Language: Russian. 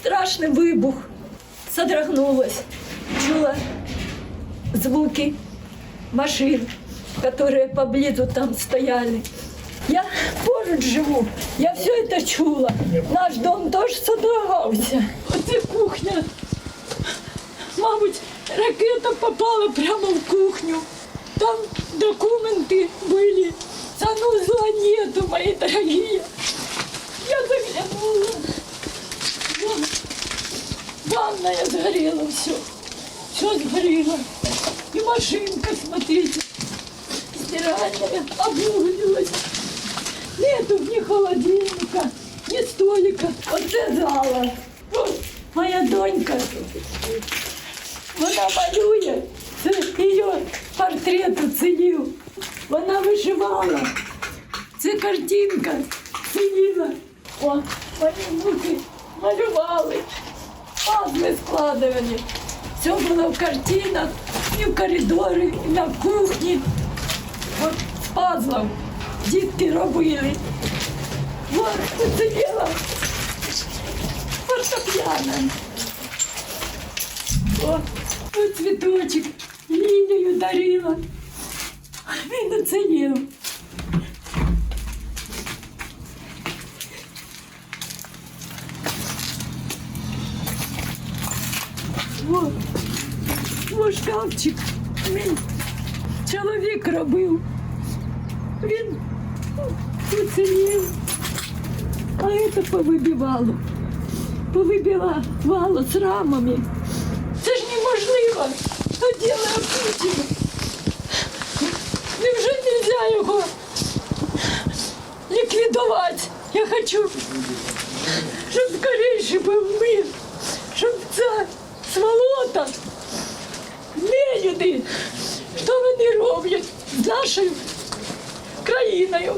страшный выбух. Содрогнулась. Чула звуки машин, которые поблизу там стояли. Я поруч живу, я все это чула. Наш дом теж содрогався. Оце кухня. Мабуть, ракета попала прямо в кухню. Там документы были. Санузла нету, мои дорогие. Ванная сгорела все. Все сгорело. И машинка, смотрите, стиральная, обуглилась. Нету ни холодильника, ни столика. Оце зала. Ось моя донька. Вона малює. Це її портрет оцінив. Вона вишивала. Це картинка сиділа. О, мої внуки малювали. Пазли складували. Все було в картинах, і в коридорі, і на кухні. От з пазлом дітки робили. Вот уцелела фортепіано. О, тут цвіточок лілію дарила. Він оцінив. Вот, вот шкафчик. Мій чоловік робив. Він уцілів. А это повибивало. Повибивало з рамами. Це ж неможливо. То діло Путіна. Невже нельзя його ліквідувати? Я хочу, щоб скоріше був мир, Нелюди, що вони роблять з нашою країною.